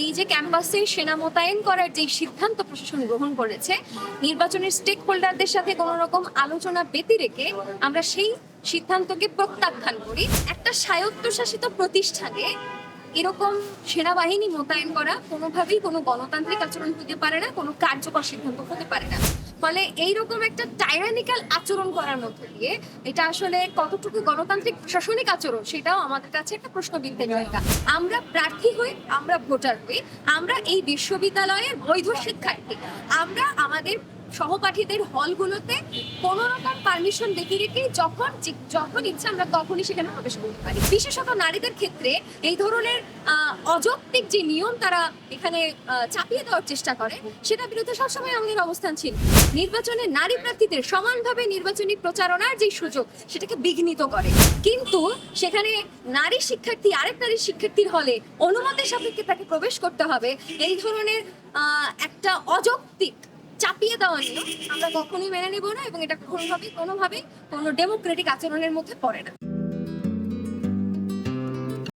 এই যে ক্যাম্পাসে সেনা মোতায়েন করার যে সিদ্ধান্ত প্রশাসন গ্রহণ করেছে, নির্বাচনের স্টেক হোল্ডারদের সাথে কোনো রকম আলোচনা ব্যতি রেখে আমরা সেই সিদ্ধান্তকে প্রত্যাখ্যান করি। একটা স্বায়ত্তশাসিত প্রতিষ্ঠানে এরকম সেনাবাহিনী মোতায়েন করা কোনোভাবেই কোনো গণতান্ত্রিক আচরণ হতে পারে না, কোনো কার্যকর সিদ্ধান্ত হতে পারে না। ফলে এইরকম একটা টাইরানিক্যাল আচরণ করার মধ্যে দিয়ে এটা আসলে কতটুকু গণতান্ত্রিক প্রশাসনিক আচরণ সেটাও আমাদের কাছে একটা প্রশ্নবিদ্ধের জায়গা। আমরা প্রার্থী হই আমরা ভোটার হই আমরা এই বিশ্ববিদ্যালয়ের বৈধ শিক্ষার্থী, আমরা আমাদের সহপাঠীদের হলগুলোতে কোনো রকম পারমিশন দেখে রেখে যখন যখন ইচ্ছা আমরা তখনই সেখানে প্রবেশ করতে পারি। বিশেষত নারীদের ক্ষেত্রে এই ধরনের অযৌক্তিক যে নিয়ম তারা এখানে চাপিয়ে দেওয়ার চেষ্টা করে সেটা বিরুদ্ধে সবসময় আমাদের অবস্থান ছিল। নির্বাচনে নারী প্রার্থীদের সমানভাবে নির্বাচনী প্রচারণার যে সুযোগ, সেটাকে বিঘ্নিত করে। কিন্তু সেখানে নারী শিক্ষার্থী, আরেক নারী শিক্ষার্থীর হলে অনুমতির সাপেক্ষে তাকে প্রবেশ করতে হবে। এই ধরনের একটা অযৌক্তিক চাপিয়ে দেওয়া নিয়ে আমরা কখনোই মেনে নেব না এবং এটা কোনোভাবেই কোনোভাবেই কোনো ডেমোক্রেটিক আচরণের মধ্যে পড়ে না।